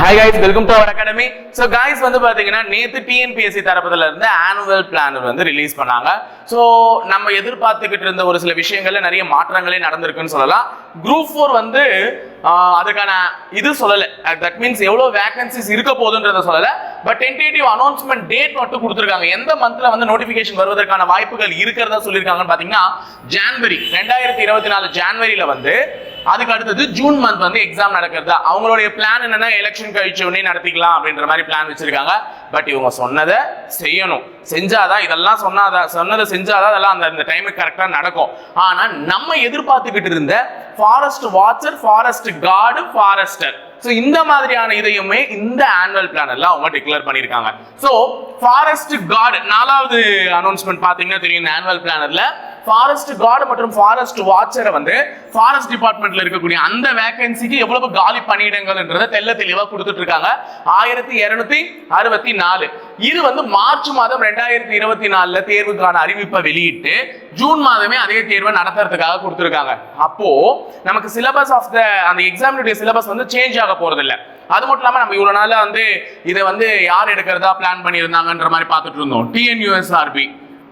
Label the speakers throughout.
Speaker 1: Hi guys welcome to our academy so guys வந்து பார்த்தீங்கன்னா நேற்று டிஎன்பிஎஸ்சி தரப்புல இருந்து ஆனுவல் பிளான் வந்து ரிலீஸ் பண்ணாங்க. ஸோ நம்ம எதிர்பார்த்துக்கிட்டு இருந்த ஒரு சில விஷயங்கள்ல நிறைய மாற்றங்களே நடந்திருக்குன்னு சொல்லலாம். குரூப் ஃபோர் வந்து அதுக்கான இது சொல்லலை. தட் மீன்ஸ் எவ்வளோ வேகன்சிஸ் இருக்க போகுதுன்றத சொல்லலை. பட் டென்டேட்டிவ் அனௌன்ஸ்மெண்ட் டேட் மட்டும் கொடுத்துருக்காங்க. எந்த மந்த்ல வந்து நோட்டிஃபிகேஷன் வருவதற்கான வாய்ப்புகள் இருக்கிறதா சொல்லியிருக்காங்கன்னு பார்த்தீங்கன்னா ஜான்வரி ரெண்டாயிரத்தி இருபத்தி நாலு ஜான்வரியில் வந்து அதுக்கு அடுத்தது ஜூன் மந்த் வந்து எக்ஸாம் நடக்கிறது. அவங்களுடைய பிளான் என்னன்னா எலெக்ஷன் கழிச்ச உடனே நடத்திக்கலாம் அப்படின்ற மாதிரி பிளான் வச்சிருக்காங்க. பட் இவங்க சொன்னதை செய்யணும். செஞ்சாதான் இதெல்லாம் சொன்னாதான் சொன்னதை செஞ்சாதான் அதெல்லாம் அந்த அந்த டைமுக்கு கரெக்டாக நடக்கும். ஆனா நம்ம எதிர்பார்த்துக்கிட்டு இருந்த forest watcher forest guard forester so இந்த மாதிரியான இதையுமே இந்த ஆனுவல் பிளானர்ல அவங்க டிக்ளேர் பண்ணியிருக்காங்க. ஸோ ஃபாரஸ்ட் கார்டு நாலாவது அனௌன்ஸ்மெண்ட் பார்த்தீங்கன்னா தெரியும் இந்த ஆனுவல் பிளானர்ல ஃபாரஸ்ட் கார்டு மற்றும் ஃபாரஸ்ட் வாட்சரை வந்து ஃபாரஸ்ட் டிபார்ட்மெண்ட்ல இருக்கக்கூடிய அந்த வேகன்சிக்கு எவ்வளவு காலி பணியிடங்கள்ன்றத தெல்ல தெளிவா கொடுத்துட்டு இருக்காங்க. ஆயிரத்தி இருநூத்தி அறுபத்தி நாலு. இது வந்து மார்ச் மாதம் ரெண்டாயிரத்தி இருபத்தி நாலுல தேர்வுக்கான அறிவிப்பை வெளியிட்டு ஜூன் மாதமே அதே தேர்வை நடத்துறதுக்காக கொடுத்துருக்காங்க. அப்போ நமக்கு சிலபஸ் ஆஃப் த அந்த எக்ஸாமினுடைய சிலபஸ் வந்து சேஞ்ச் ஆக போறது இல்லை அது மட்டும் இல்லாமல் நம்ம இவ்வளோ நாளில் வந்து இதை வந்து யார் எடுக்கிறதா பிளான் பண்ணியிருந்தாங்கன்ற மாதிரி பார்த்துட்டு இருந்தோம். டிஎன்யூஎஸ்ஆர்பி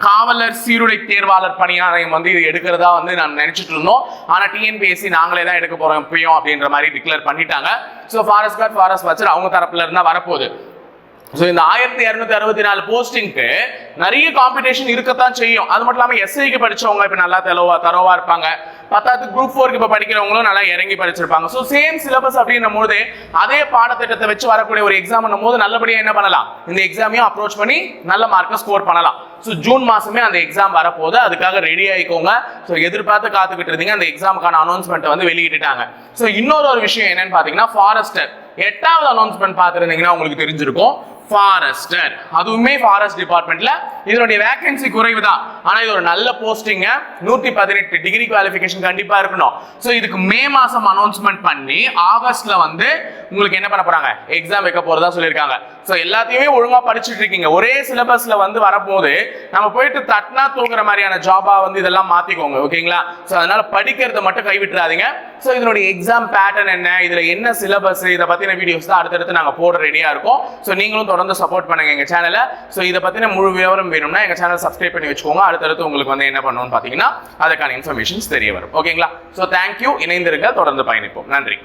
Speaker 1: காவலர் சீருடை தேர்வாளர் பணியாணையம் வந்து இது எடுக்கிறதா வந்து நான் நினைச்சிட்டு இருந்தோம். ஆனால் டிஎன்பிஎஸ்சி நாங்களே தான் எடுக்க போறோம் எப்பயும் அப்படின்ற மாதிரி டிக்ளேர் பண்ணிட்டாங்க. So forest guard forest watcher அவங்க தரப்புல இருந்தா வரப்போகுது. ஸோ இந்த ஆயிரத்தி இரநூத்தி அறுபத்தி நாலு போஸ்டிங்க்கு நிறைய காம்படிஷன் இருக்கத்தான் செய்யும். அது மட்டும் இல்லாமல் எஸ்ஐக்கு படிச்சவங்க இப்போ நல்லா தெளவாக தரவா இருப்பாங்க. பத்தாவது குரூப் ஃபோருக்கு இப்போ படிக்கிறவங்களும் நல்லா இறங்கி படிச்சிருப்பாங்க. ஸோ சேம் சிலபஸ் அப்படின்னும் போது அதே பாடத்திட்டத்தை வச்சு வரக்கூடிய ஒரு எக்ஸாம் போது நல்லபடியாக என்ன பண்ணலாம்? இந்த எக்ஸாமையும் அப்ரோச் பண்ணி நல்ல மார்க்கை ஸ்கோர் பண்ணலாம். ஸோ ஜூன் மாசமே அந்த எக்ஸாம் வரப்போகுது. அதுக்காக ரெடி ஆகிக்கோங்க ஸோ எதிர்பார்த்து காத்துக்கிட்டு இருந்தீங்க. அந்த எக்ஸாமுக்கான அனௌன்ஸ்மெண்ட்டை வந்து வெளியிட்டுட்டாங்க. ஸோ இன்னொரு ஒரு விஷயம் என்னன்னு பார்த்தீங்கன்னா ஃபாரஸ்டர் எட்டாவது அனௌன்ஸ்மெண்ட் பார்த்துருந்தீங்கன்னா உங்களுக்கு தெரிஞ்சிருக்கும். ஃபாரஸ்டர் அதுவுமே ஃபாரஸ்ட் டிபார்ட்மெண்ட்ல இதனுடைய வேகன்சி குறைவு தான் ஆனா இது ஒரு நல்ல போஸ்டிங்க நூத்தி பதினெட்டு டிகிரி குவாலிஃபிகேஷன் கண்டிப்பா இருக்கணும். ஸோ இதுக்கு மே மாசம் அனௌன்ஸ்மெண்ட் பண்ணி ஆகஸ்ட்ல வந்து உங்களுக்கு என்ன பண்ண போறாங்க? எக்ஸாம் வைக்க போறதா சொல்லியிருக்காங்க. ஸோ எல்லாத்தையுமே ஒழுங்கா படிச்சுட்டு இருக்கீங்க. ஒரே சிலபஸ்ல வந்து வரப்போது நம்ம போயிட்டு தட்டினா தூங்குற மாதிரியான ஜாபா வந்து இதெல்லாம் மாத்திக்கோங்க. ஓகேங்களா ஸோ அதனால படிக்கிறத மட்டும் கைவிட்டுறாதீங்க. ஸோ இதனுடைய எக்ஸாம் பேட்டர்ன் என்ன? இதுல என்ன சிலபஸ் இதை பத்தின வீடியோஸ் தான் அடுத்தடுத்து நாங்க போட ரெடியா இருக்கோம். ஸோ நீங்களும் தொடர்ந்து சப்போர்ட் பண்ணுங்க எங்க சேனலை ஸோ இதை பத்தின முழு விவரம் வேணும்னா எங்க சேனல் சப்ஸ்கிரைப் பண்ணி வச்சுக்கோங்க. அடுத்தடுத்து உங்களுக்கு வந்து என்ன பண்ணணும்னு பாத்தீங்கன்னா அதுக்கான இன்ஃபர்மேஷன்ஸ் தெரிய வரும். ஓகேங்களா ஸோ தேங்க்யூ இணைந்திருக்க தொடர்ந்து பயணிப்போம். நன்றி.